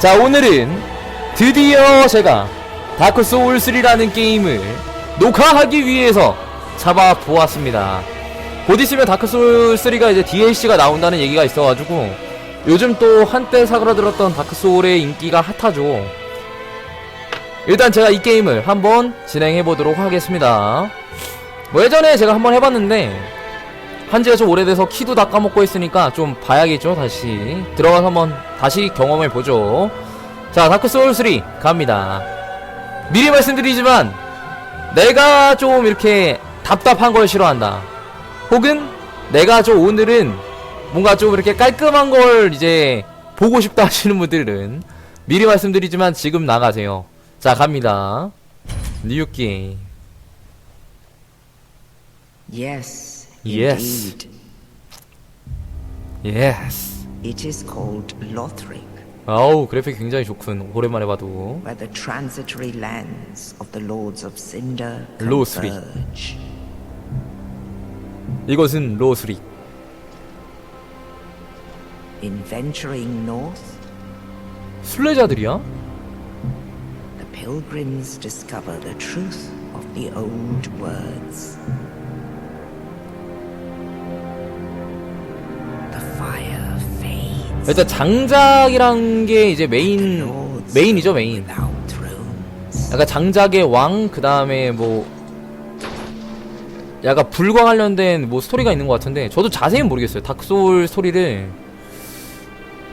자 오늘은 드디어 제가 다크 소울 3라는 게임을 녹화하기 위해서 잡아 보았습니다. 곧 있으면 다크 소울 3가 이제 DLC가 나온다는 얘기가 있어가지고 요즘 또 한때 사그라들었던 다크 소울의 인기가 핫하죠. 일단 제가 이 게임을 한번 진행해 보도록 하겠습니다. 뭐 예전에 제가 한번 해봤는데 한지가 좀 오래돼서 키도 다 까먹고 있으니까 좀 봐야겠죠 다시. 들어가서 한번 다시 경험해 보죠. 자 다크 소울 3 갑니다. 미리 말씀드리지만 내가 좀 이렇게 답답한 걸 싫어한다. 혹은 내가 좀 오늘은 뭔가 좀 이렇게 깔끔한 걸 이제 보고 싶다 하시는 분들은 미리 말씀드리지만 지금 나가세요. 자 갑니다. 뉴 게임 Yes, Yes. indeed. 예스 It is called Lothric, 아우 그래픽 굉장히 좋군 오랜만에 봐도 where the transitory lands of the Lords of Cinder Lothric. converge. 이것은 로스리 In venturing north, 순례자들이야? the pilgrims discover the truth of the old words. 일단 장작이란 게 이제 메인 메인이죠 메인. 약간 장작의 왕 그 다음에 뭐 약간 불과 관련된 뭐 스토리가 있는 것 같은데 저도 자세히는 모르겠어요 닥소울 스토리를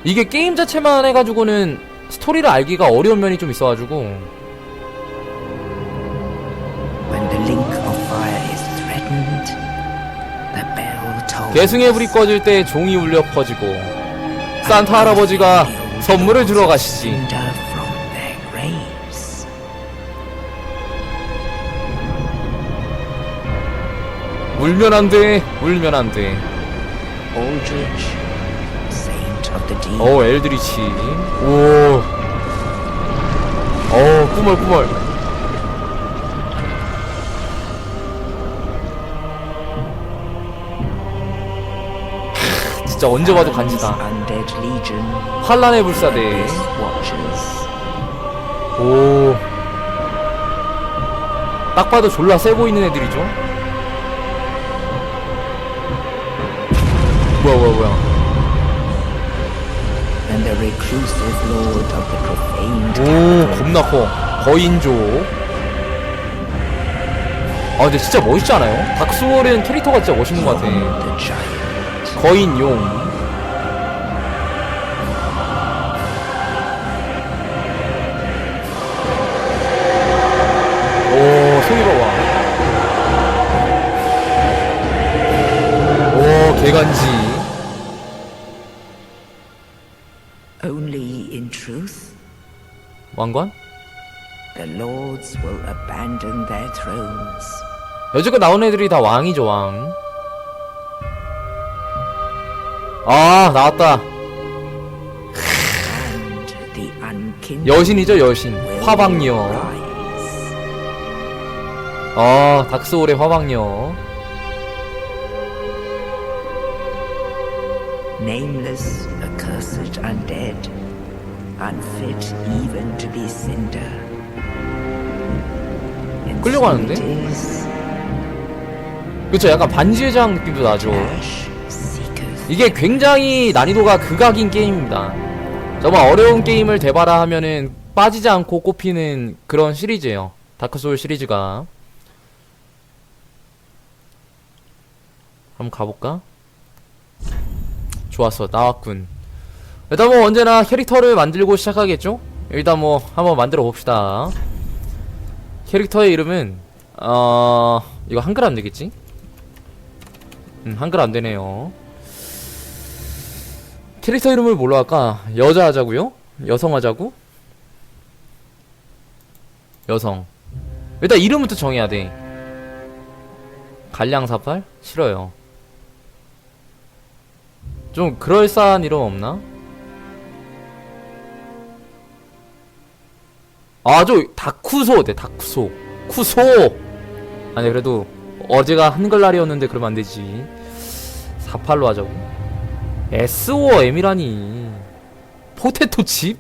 이게 게임 자체만 해가지고는 스토리를 알기가 어려운 면이 좀 있어가지고. 괴승의 불이 꺼질 때 종이 울려 퍼지고 산타 할아버지가 선물을 주러 가시지. 울면 안 돼 울면 안돼 Aldrich, saint of the deep. 어 엘드리치 오. 어 꾸멀꾸멀 진짜 언제 봐도 간지다. 환란의 불사대. 오. 딱 봐도 졸라 세 보이는 애들이죠 뭐야 뭐야 뭐야 오. 겁나 커 거인조 아 근데 진짜 멋있지 않아요? 닥스월은 캐릭터가 진짜 멋있는 것 같아. 거인용 오 소리 봐봐 오 개간지 Only in truth, 왕관? the lords will abandon their thrones. 여지껏 나온 애들이 다 왕이죠 왕. 아 나왔다. 여신이죠 여신. 화방녀. 아 닥스올의 화방녀. Nameless, accursed undead, unfit even to be cinder. 끌려가는데? 그쵸 약간 반지의 장 느낌도 나죠. 이게 굉장히 난이도가 극악인 게임입니다. 정말 어려운 게임을 대바라 하면은 빠지지 않고 꼽히는 그런 시리즈예요. 다크소울 시리즈가. 한번 가볼까? 좋았어, 나왔군. 일단 뭐 언제나 캐릭터를 만들고 시작하겠죠? 일단 뭐 한번 만들어 봅시다. 캐릭터의 이름은 어 이거 한글 안 되겠지? 음 한글 안 되네요. 캐릭터 이름을 뭘로 할까? 여자 하자고요? 여성 하자고? 여성. 일단 이름부터 정해야 돼. 갈량사팔? 싫어요. 좀 그럴싸한 이름 없나? 아, 저 다쿠소 네 다쿠소. 쿠소. 아니 그래도 어제가 한글날이었는데 그러면 안 되지. 48로 하자고. SOM이라니. 포테토 칩?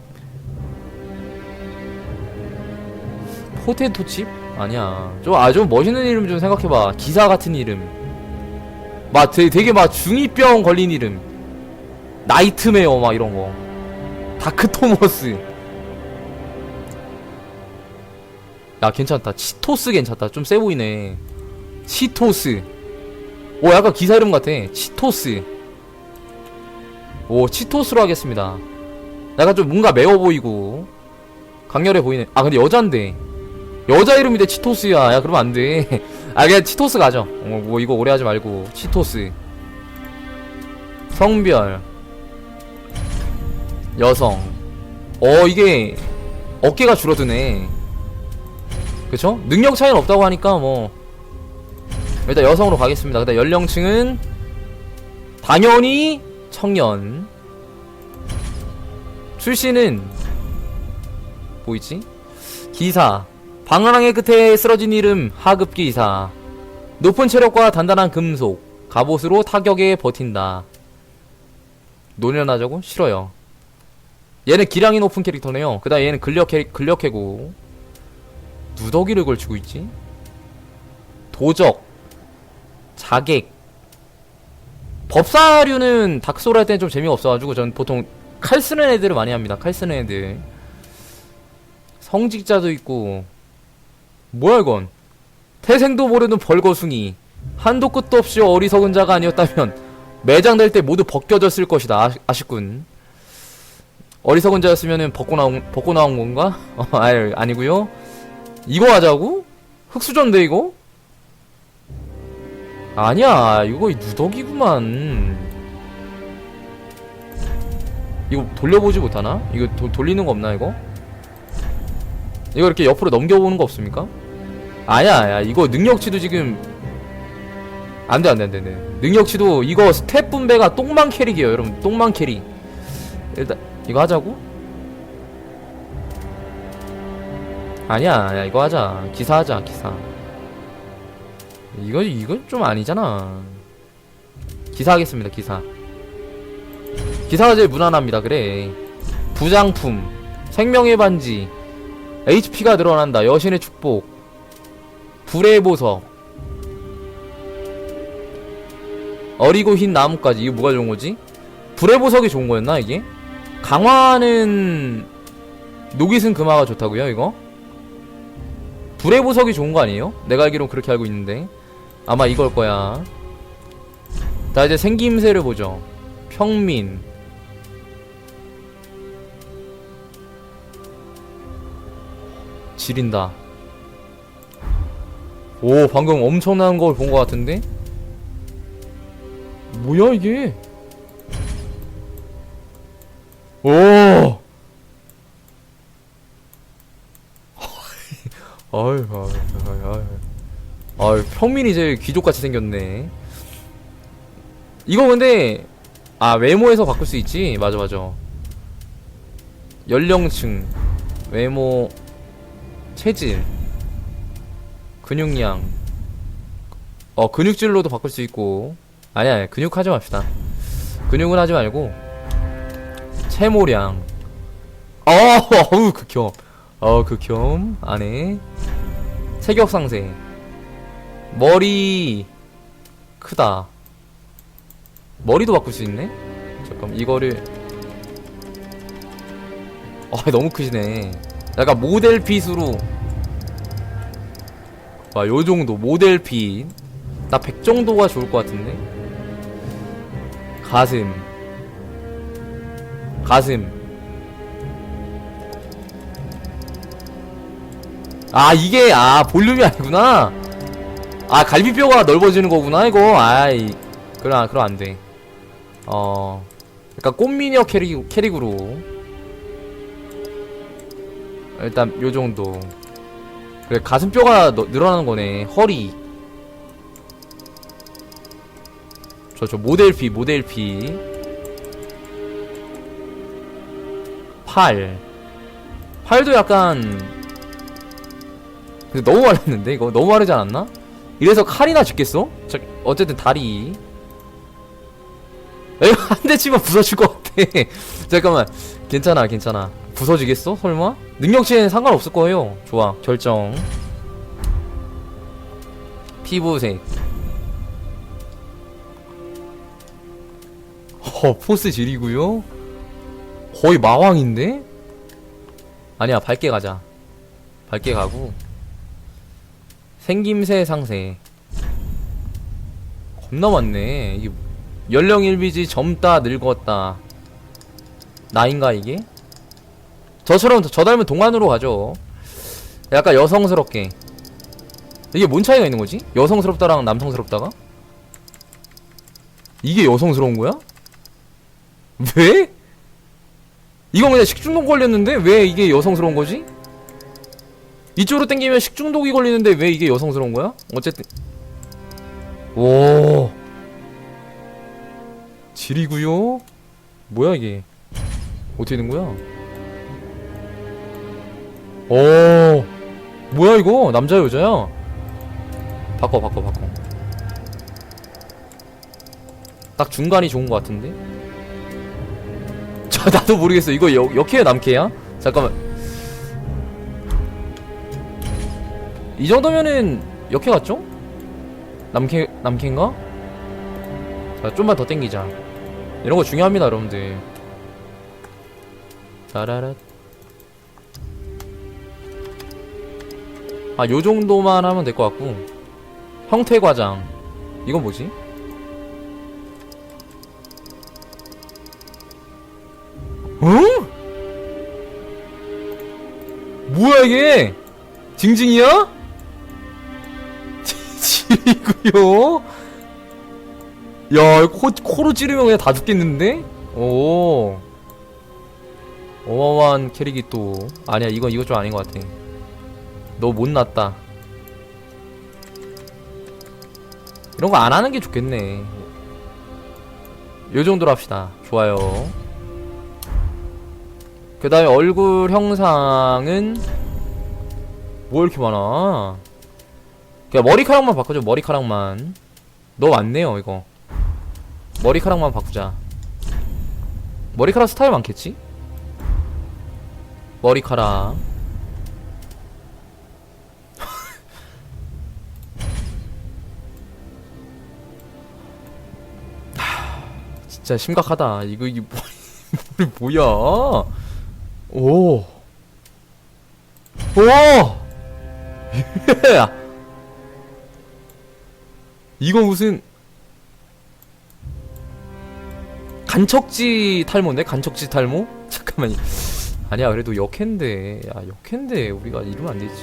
포테토 칩? 아니야. 좀 아좀 아, 멋있는 이름 좀 생각해봐. 기사 같은 이름. 막 되게, 되게 막 중2병 걸린 이름. 나이트메어 막 이런거. 다크토머스. 야 괜찮다. 치토스 괜찮다. 좀 세보이네. 치토스. 오 약간 기사 이름 같아. 치토스. 오, 치토스로 하겠습니다. 약간 좀 뭔가 매워 보이고. 강렬해 보이네. 아, 근데 여잔데. 여자 이름인데 치토스야. 야, 그러면 안 돼. 아, 그냥 치토스 가죠. 어, 뭐, 이거 오래 하지 말고. 치토스. 성별. 여성. 어, 이게, 어깨가 줄어드네. 그쵸? 능력 차이는 없다고 하니까, 뭐. 일단 여성으로 가겠습니다. 그다음 연령층은, 당연히, 청년. 출신은, 보이지? 기사. 방랑의 끝에 쓰러진 이름 하급 기사. 높은 체력과 단단한 금속. 갑옷으로 타격에 버틴다. 노련하자고? 싫어요. 얘는 기량이 높은 캐릭터네요. 그 다음 얘는 근력 캐, 근력캐고. 누더기를 걸치고 있지? 도적. 자객. 법사류는 닥소를 할 때는 좀 재미없어가지고 전 보통 칼 쓰는 애들을 많이 합니다. 칼 쓰는 애들. 성직자도 있고 뭐야 이건 태생도 모르는 벌거숭이 한도 끝도 없이 어리석은 자가 아니었다면 매장될 때 모두 벗겨졌을 것이다 아, 아쉽군 어리석은 자였으면은 벗고 나온 벗고 나온 건가? 어, 아니, 아니고요 이거 하자고? 흑수저인데 이거? 아니야 이거 누더기구만 이거 돌려보지 못하나? 이거 도, 돌리는 거 없나 이거? 이거 이렇게 옆으로 넘겨보는 거 없습니까? 아니야, 야, 이거 능력치도 지금 안 돼, 안 돼, 안 돼, 안 돼. 능력치도 이거 스텝 분배가 똥망 캐릭이에요, 여러분. 똥망 캐릭. 일단 이거 하자고? 아니야, 야, 이거 하자. 기사 하자, 기사. 이거 이거 좀 아니잖아. 기사 하겠습니다, 기사. 기사가 제일 무난합니다, 그래. 부장품, 생명의 반지, HP가 늘어난다. 여신의 축복. 불의 보석. 어리고 흰 나무까지. 이거 뭐가 좋은 거지? 불의 보석이 좋은 거였나, 이게? 강화는, 녹이슨 금화가 좋다고요, 이거? 불의 보석이 좋은 거 아니에요? 내가 알기론 그렇게 알고 있는데. 아마 이걸 거야. 자, 이제 생김새를 보죠. 평민. 지린다. 오, 방금 엄청난 걸 본 것 같은데? 뭐야, 이게? 오! 아유, 아유, 아유, 아유. 아유, 평민이 제일 귀족같이 생겼네. 이거 근데, 아, 외모에서 바꿀 수 있지? 맞아, 맞아. 연령층, 외모, 체질 근육량. 어 근육질로도 바꿀 수 있고. 아니야 아니야 근육 하지 맙시다. 근육은 하지 말고 체모량. 어 어우 극혐. 어 극혐. 안에 체격 상세 머리 크다. 머리도 바꿀 수 있네? 잠깐 이거를. 아 너무 크시네. 약간 모델 핏으로. 와 요정도 모델 핏나 100 정도가 좋을 것 같은데? 가슴. 가슴. 아 이게 아 볼륨이 아니구나 아 갈비뼈가 넓어지는 거구나 이거 아이 그럼 그럼 안돼 어 약간 꽃미녀 캐릭 캐릭으로 일단 요 정도. 그래 가슴뼈가 너- 늘어나는 거네. 허리. 저 저 모델 피 모델 피. 팔. 팔도 약간 근데 너무 말랐는데 이거 너무 마르지 않았나? 이래서 칼이나 쥐겠어? 저, 어쨌든 다리. 에이 한대 치면 부서질 것 같아. 잠깐만 괜찮아 괜찮아. 부서지겠어? 설마? 능력치에는 상관없을 거예요. 좋아. 결정. 피부색. 허, 포스 지리고요 거의 마왕인데? 아니야, 밝게 가자. 밝게 가고. 생김새 상세. 겁나 많네. 이게 연령 일비지 젊다 늙었다. 나인가 이게? 저처럼 저 닮은 동안으로 가죠. 약간 여성스럽게. 이게 뭔 차이가 있는 거지? 여성스럽다랑 남성스럽다가? 이게 여성스러운 거야? 왜? 이건 그냥 식중독 걸렸는데 왜 이게 여성스러운 거지? 이쪽으로 당기면 식중독이 걸리는데 왜 이게 여성스러운 거야? 어쨌든 오 지리구요? 뭐야 이게 어떻게 된 거야? 오 뭐야 이거 남자 여자야? 바꿔 바꿔 바꿔 딱 중간이 좋은 것 같은데? 저 나도 모르겠어 이거 여, 역해야 남캐야? 잠깐만 이 정도면은 역해 같죠? 남캐 남캐인가? 자 좀만 더 땡기자 이런 거 중요합니다 여러분들 따라라 아 요 정도만 하면 될 것 같고 형태 과장 이건 뭐지? 어? 뭐야 이게? 징징이야? 지리구요? 야, 코, 코로 찌르면 그냥 다 죽겠는데? 오. 어마어마한 캐릭이 또. 아니야, 이거, 이거 좀 아닌 것 같아. 너 못났다. 이런 거 안 하는 게 좋겠네. 요 정도로 합시다. 좋아요. 그 다음에 얼굴 형상은 뭐 이렇게 많아 그냥 머리카락만 바꿔줘 머리카락만 너 왔네요 이거 머리카락만 바꾸자 머리카락 스타일 많겠지? 머리카락 하, 진짜 심각하다 이거 이게 뭐, 뭐야 오. 오! 예! 이거 무슨 간척지 탈모인데? 간척지 탈모? 잠깐만. 아니야, 그래도 역캔데. 야, 역캔데. 우리가 이러면 안 되지.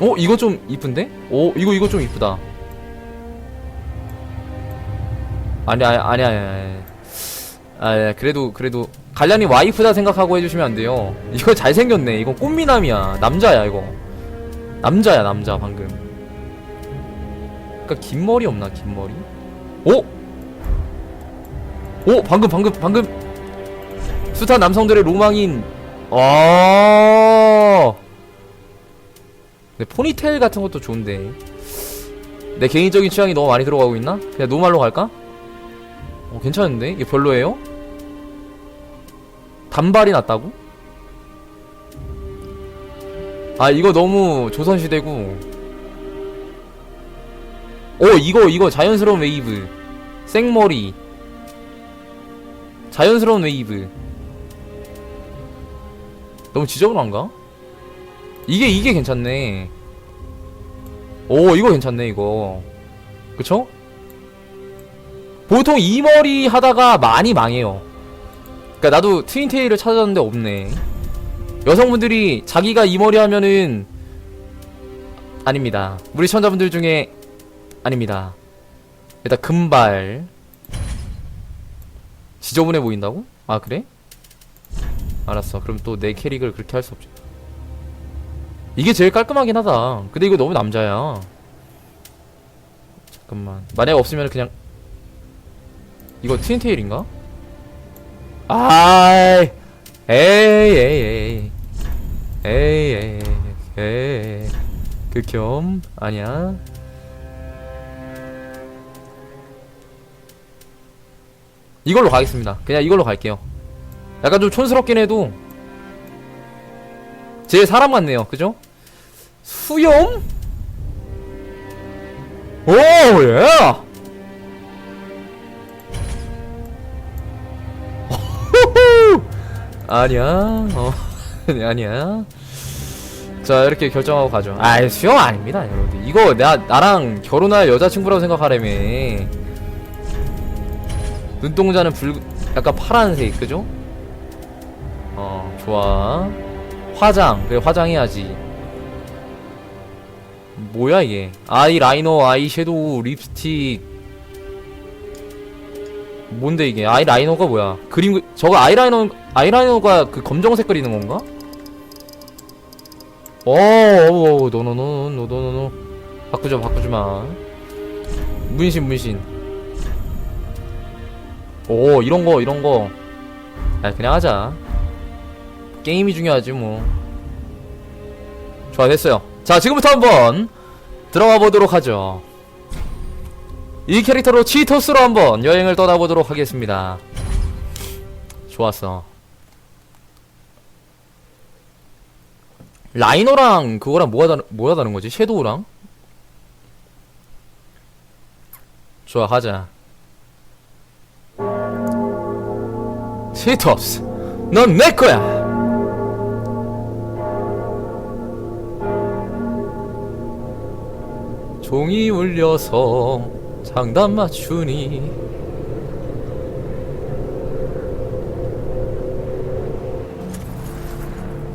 어? 이거 좀 이쁜데? 오, 이거, 이거 좀 이쁘다. 아니야, 아니야, 아니야. 아니야. 아, 예, 그래도, 그래도, 갈량이 와이프다 생각하고 해주시면 안 돼요. 이거 잘생겼네. 이거 꽃미남이야. 남자야, 이거. 남자야, 남자, 방금. 그니까, 긴 머리 없나, 긴 머리? 오! 오! 방금, 방금, 방금! 숱한 남성들의 로망인, 아 네, 포니테일 같은 것도 좋은데. 내 개인적인 취향이 너무 많이 들어가고 있나? 그냥 노말로 갈까? 어, 괜찮은데? 이게 별로예요? 단발이 났다고? 아 이거 너무 조선시대고 오 이거 이거 자연스러운 웨이브 생머리 자연스러운 웨이브 너무 지저분한가? 이게 이게 괜찮네 오 이거 괜찮네 이거 그쵸? 보통 이 머리 하다가 많이 망해요. 그니까 나도 트윈테일을 찾았는데 없네. 여성분들이 자기가 이 머리 하면은 아닙니다. 우리 시청자분들 중에 아닙니다. 일단 금발 지저분해 보인다고? 아 그래? 알았어. 그럼 또 내 캐릭을 그렇게 할 수 없지. 이게 제일 깔끔하긴 하다. 근데 이거 너무 남자야. 잠깐만. 만약 없으면 그냥 이거 트윈테일인가? 아이 에이 에이 에이 에이 에이 에이 극혐 아니야 이걸로 가겠습니다. 그냥 이걸로 갈게요. 약간 좀 촌스럽긴 해도 제 사람 같네요. 그죠? 수염? 오 예! 아니야. 어 아니, 아니야. 자 이렇게 결정하고 가죠. 아이 수영 아닙니다 여러분들. 이거 나, 나랑 결혼할 여자친구라고 생각하라며 눈동자는 붉 약간 파란색 그죠? 어 좋아 화장 그래 화장해야지 뭐야 이게 아이 라이너 아이 섀도우 립스틱 뭔데 이게 아이 라이너가 뭐야 그림 그- 저거 아이 라이너 아이 라이너가 그 검정색 그리는 건가? 어, 어, 노노노, 노노노노. 바꾸자, 바꾸지 마. 문신, 문신. 오, 이런 거, 이런 거. 아, 그냥 하자. 게임이 중요하지, 뭐. 좋아, 됐어요. 자, 지금부터 한번 들어가 보도록 하죠. 이 캐릭터로 치토스로 한번 여행을 떠나보도록 하겠습니다. 좋았어. 라이너랑 그거랑 뭐가 다른 뭐가 다른 거지? 섀도우랑? 좋아 하자. 치토스, 넌 내 거야. 종이 울려서 장단 맞추니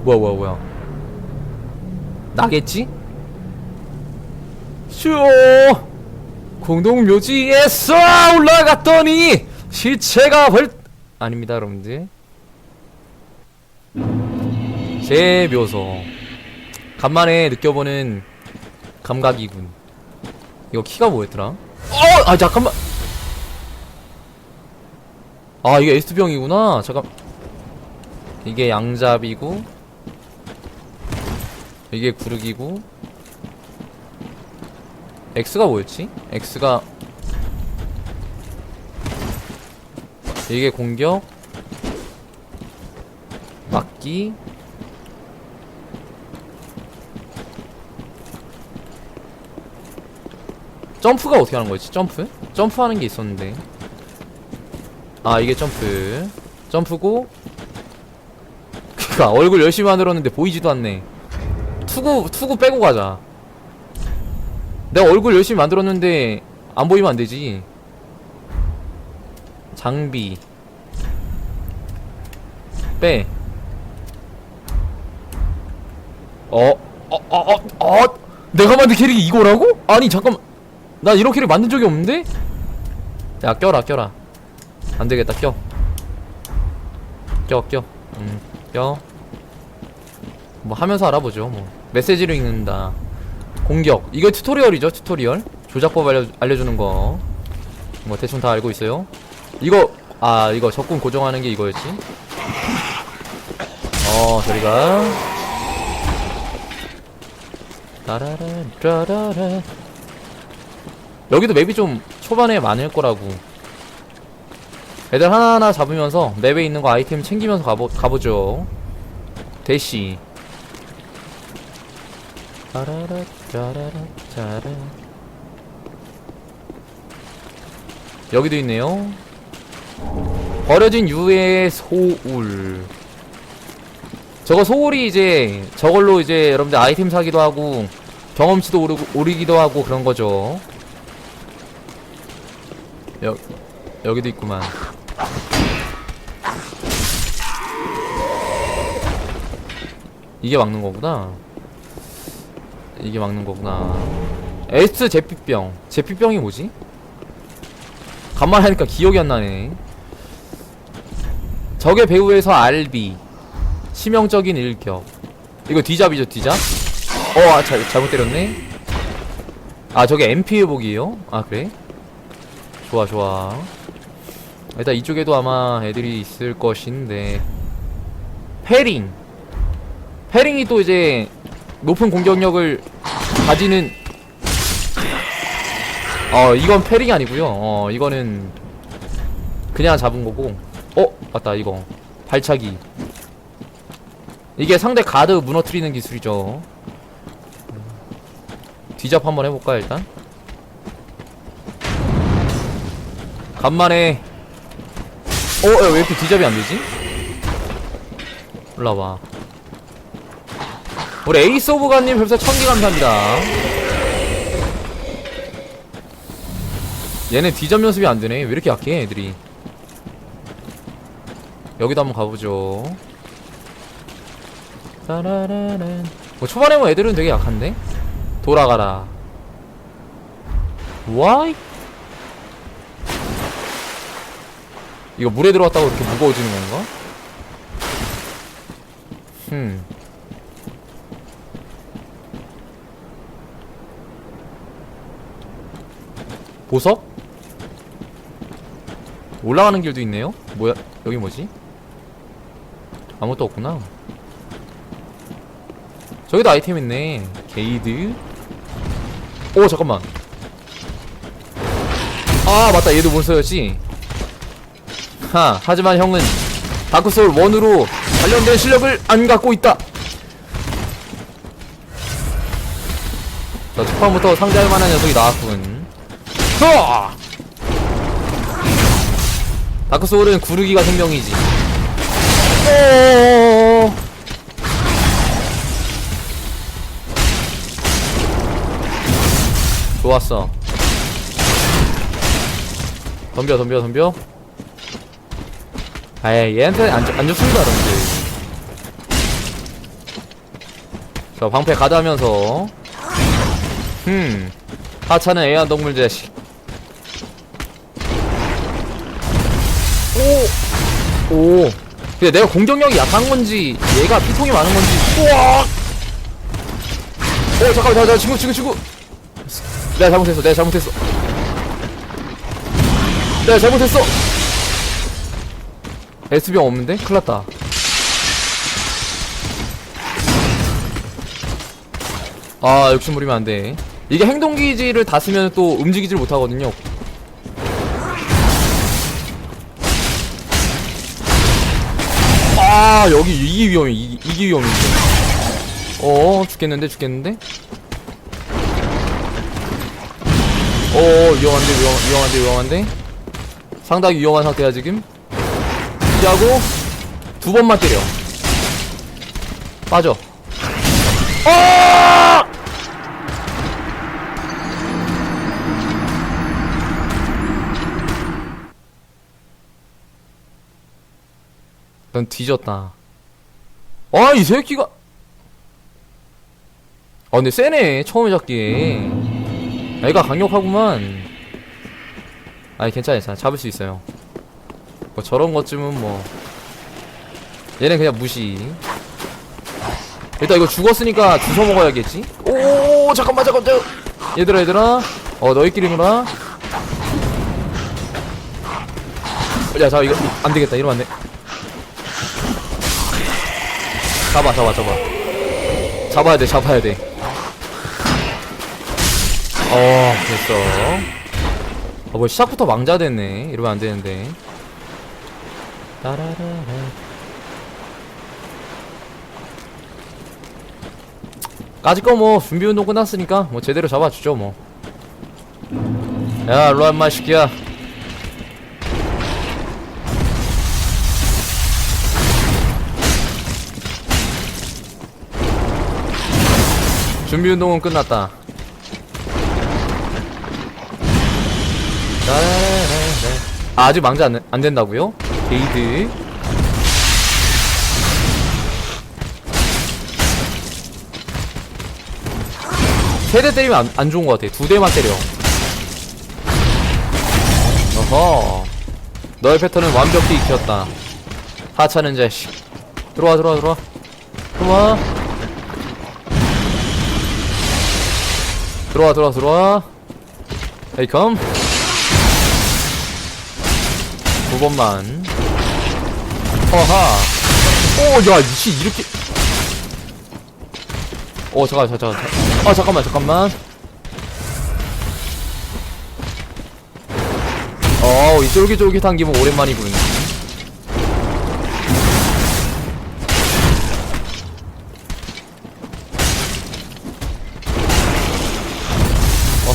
뭐야 뭐야 뭐야 나겠지? 쇼 공동묘지에서 올라갔더니 시체가 벌 아닙니다 여러분들 제 묘소 간만에 느껴보는 감각이군 이거 키가 뭐였더라? 어! 아 잠깐만 아 이게 S병이구나 잠깐 이게 양잡이고 이게 구르기고 X가 뭐였지? X가 이게 공격. 막기. 점프가 어떻게 하는 거였지? 점프? 점프하는 게 있었는데. 아 이게 점프. 점프고. 그니까 얼굴 열심히 만들었는데 보이지도 않네. 투구 투구 빼고 가자. 내가 얼굴 열심히 만들었는데 안 보이면 안 되지 장비 빼 어, 어, 어, 어, 어, 내가 만든 캐릭이 이거라고? 아니, 잠깐만. 나 이런 캐릭 만든 적이 없는데? 야, 껴라, 껴라. 안 되겠다, 껴. 껴, 껴. 음, 껴. 뭐 하면서 알아보죠, 뭐. 메시지를 읽는다. 공격. 이거 튜토리얼이죠, 튜토리얼. 조작법 알려, 알려주는 거. 뭐, 대충 다 알고 있어요. 이거, 아, 이거 적군 고정하는 게 이거였지. 어, 저리가. 따라라, 따라라. 여기도 맵이 좀 초반에 많을 거라고. 애들 하나하나 잡으면서 맵에 있는 거 아이템 챙기면서 가보, 가보죠. 대시. 따라라, 따라라, 따라. 여기도 있네요. 버려진 유의 소울. 저거 소울이 이제 저걸로 이제 여러분들 아이템 사기도 하고 경험치도 오르고, 오르기도 하고 그런 거죠. 여, 여기도 있구만. 이게 막는 거구나. 이게 막는 거구나. 에스 제피병. 제피병이 뭐지? 간만에 하니까 기억이 안 나네. 적의 배후에서 알비. 치명적인 일격. 이거 뒤잡이죠, 뒤잡? 어, 아, 잘, 잘못 때렸네. 아, 저게 MP 회복이에요? 아, 그래? 좋아, 좋아. 일단 이쪽에도 아마 애들이 있을 것인데. 패링. 패링이 또 이제 높은 공격력을 가지는 어 이건 패링이 아니고요 어 이거는 그냥 잡은 거고 어 맞다 이거. 발차기. 이게 상대 가드 무너뜨리는 기술이죠. 뒤잡 한번 해볼까 일단? 간만에. 어? 야, 왜 이렇게 뒤잡이 안되지? 올라와. 우리 에이스 오브 가님 별사 천개 감사합니다. 얘네 뒤잡 연습이 안되네. 왜 이렇게 약해 애들이 여기도 한번 가보죠 따라라란 뭐 초반에 뭐 애들은 되게 약한데? 돌아가라 와이 이거 물에 들어갔다고 이렇게 무거워지는 건가? 흠 보석? 올라가는 길도 있네요? 뭐야 여기 뭐지? 아무것도 없구나. 저기도 아이템 있네. 게이드. 오 잠깐만. 아 맞다. 얘도 몬스터였지? 하 하지만 형은 다크소울 1으로 관련된 실력을 안 갖고 있다. 자 초반부터 상대할 만한 녀석이 나왔군. 허! 다크소울은 구르기가 생명이지 오. 좋았어. 덤벼 덤벼 덤벼. 아예 얘한테 안, 좋- 안 좋습니다 여러분들. 자 방패 가드하면서. 흠. 하차는 애완동물 자식. 오! 오 근데 내가 공격력이 약한 건지 얘가 피통이 많은 건지. 우와! 오 잠깐만 잠깐만 친구 친구 친구. 내가 잘못했어 내가 잘못했어. 내가 잘못했어. S병 없는데? 큰일났다. 아 욕심 부리면 안돼. 이게 행동기지를 다 쓰면 또 움직이질 못하거든요 아 여기 이게 위험해 이, 이게 위험해. 어 죽겠는데 죽겠는데? 어 위험한데 위험, 위험한데 위험한데? 상당히 위험한 상태야 지금. 피하고 두 번만 때려. 빠져. 아! 넌 뒤졌다. 아 이 새끼가. 아 근데 세네 처음에 잡기에. 애가 강력하구만. 아니 괜찮아 괜찮아. 잡을 수 있어요. 뭐 저런 것쯤은 뭐. 얘는 그냥 무시. 일단 이거 죽었으니까 주워 먹어야겠지? 오 잠깐만 잠깐 잠깐 얘들아 얘들아. 어 너희끼리 놀아. 야 자 이거 안 되겠다. 이러면 안 돼 잡아 잡아 잡아 잡아야 돼 잡아야 돼 어, 됐어. 어, 뭐 시작부터 망자 됐네. 이러면 안 되는데. 따라라라. 까짓 거뭐 준비 운동 끝났으니까 뭐 제대로 잡아주죠 뭐. 야, 일로 와마 시키야. 준비 운동은 끝났다. 따라라라. 아, 아직 망자 안, 안 된다고요? 게이드. 세 대 때리면 안, 안 좋은 것 같아. 두 대만 때려. 어허. 너의 패턴은 완벽히 익혔다. 하찮은 자식. 들어와, 들어와, 들어와. 들어와. 들어와, 들어와, 들어와. 에이, 컴. 두 번만. 허하. 오, 야, 미치, 이렇게. 오, 잠깐, 잠깐, 잠깐. 아, 잠깐만, 잠깐만. 어, 이 쫄깃쫄깃한 기분 오랜만이군.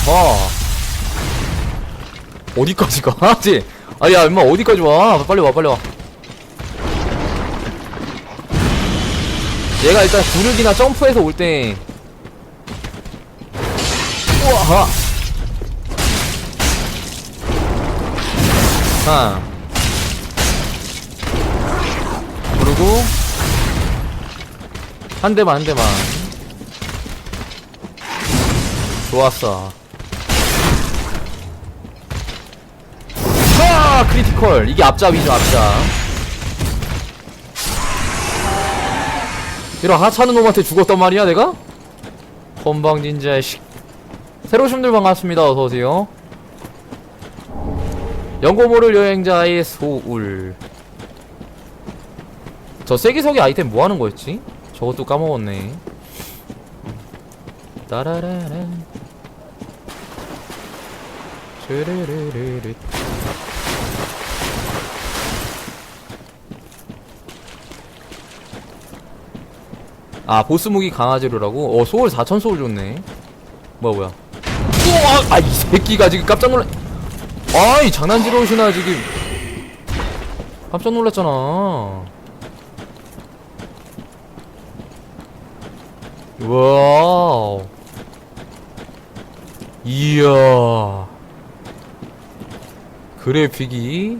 와 어디까지 가? 지 아야 임마 어디까지 와? 빨리 와 빨리 와. 얘가 일단 구르기나 점프해서 올 때. 우와. 하나 그리고. 한 대만 한 대만. 좋았어 하 크리티컬. 이게 앞잡이죠 앞잡. 이런 하찮은 놈한테 죽었단 말이야 내가? 건방진 자식. 새로 오신 분들 반갑습니다 어서오세요. 연고 모를 여행자의 소울. 저 세기석의 아이템 뭐하는 거였지? 저것도 까먹었네. 따라라란. 슈르르르르 아 보스 무기 강화제로라고? 어 소울 4천 소울 줬네. 뭐야 뭐야. 아이 새끼가 지금 깜짝 놀라 아이 장난지러 오시나 지금. 깜짝 놀랐잖아. 와우. 이야. 그래픽이?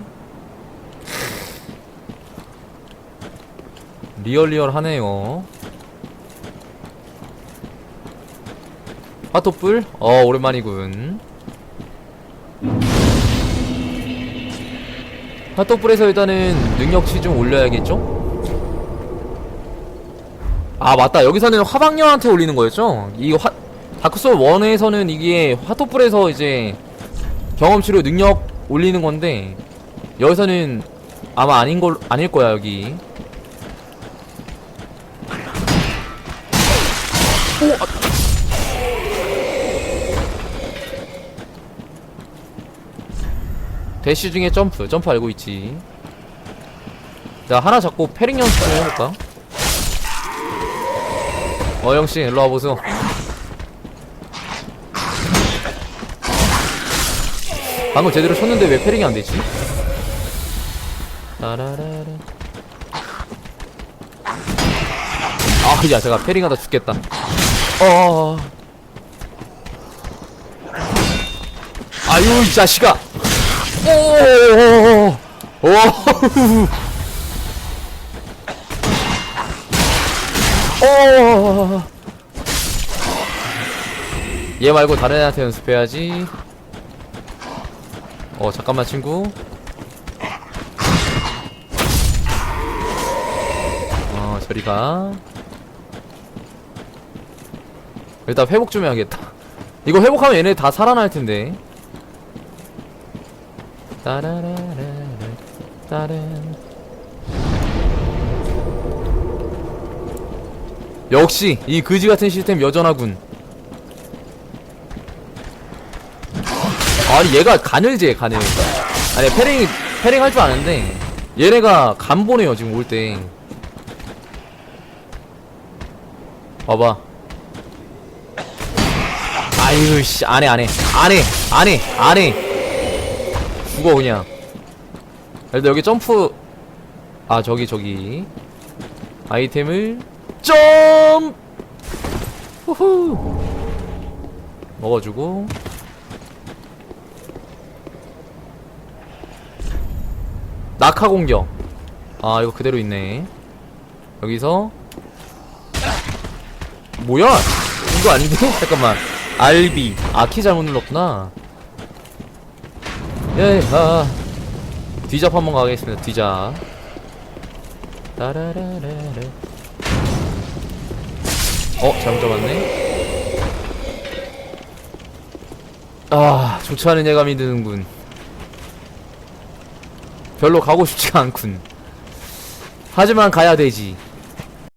리얼리얼하네요 하토뿔? 어 오랜만이군 핫도불에서 일단은 능력치 좀 올려야겠죠? 아 맞다 여기서는 화방녀한테 올리는 거였죠? 이 화, 다크소울 1에서는 이게 핫도불에서 이제 경험치로 능력 올리는 건데 여기서는 아마 아닌 걸 아닐 거야 여기 대시 중에 점프 점프 알고 있지. 자 하나 잡고 패링 연습 좀 해볼까? 어영씨 일로 와 보소. 방금 제대로 쳤는데 왜 패링이 안되지? 따라라라. 아야 제가 패링하다 죽겠다. 어 아유 이 자식아 오 오 오. 얘 말고 다른 애한테 연습해야지. 어 잠깐만 친구. 어 저리 가. 일단 회복 좀 해야겠다. 이거 회복하면 얘네 다 살아날 텐데. 따라라라라 따란 역시 이 그지 같은 시스템 여전하군. 아니 얘가 간을 재 간을. 아니 패링 패링 할 줄 아는데 얘네가 간 보내요 지금 올 때. 봐봐. 아유 씨 안해 안해 안해 안해 안해 죽어 그냥. 일단 여기 점프 아 저기 저기 아이템을 점! 후후! 먹어주고. 낙하 공격. 아, 이거 그대로 있네. 여기서. 뭐야? 이거 아닌데? 잠깐만. 알비. 아, 키 잘못 눌렀구나. 예, 아. 뒤잡 한번 가겠습니다, 뒤잡. 따라라라라. 어 잘못 잡았네 아 좋지 않은 예감이 드는군 별로 가고 싶지가 않군 하지만 가야 되지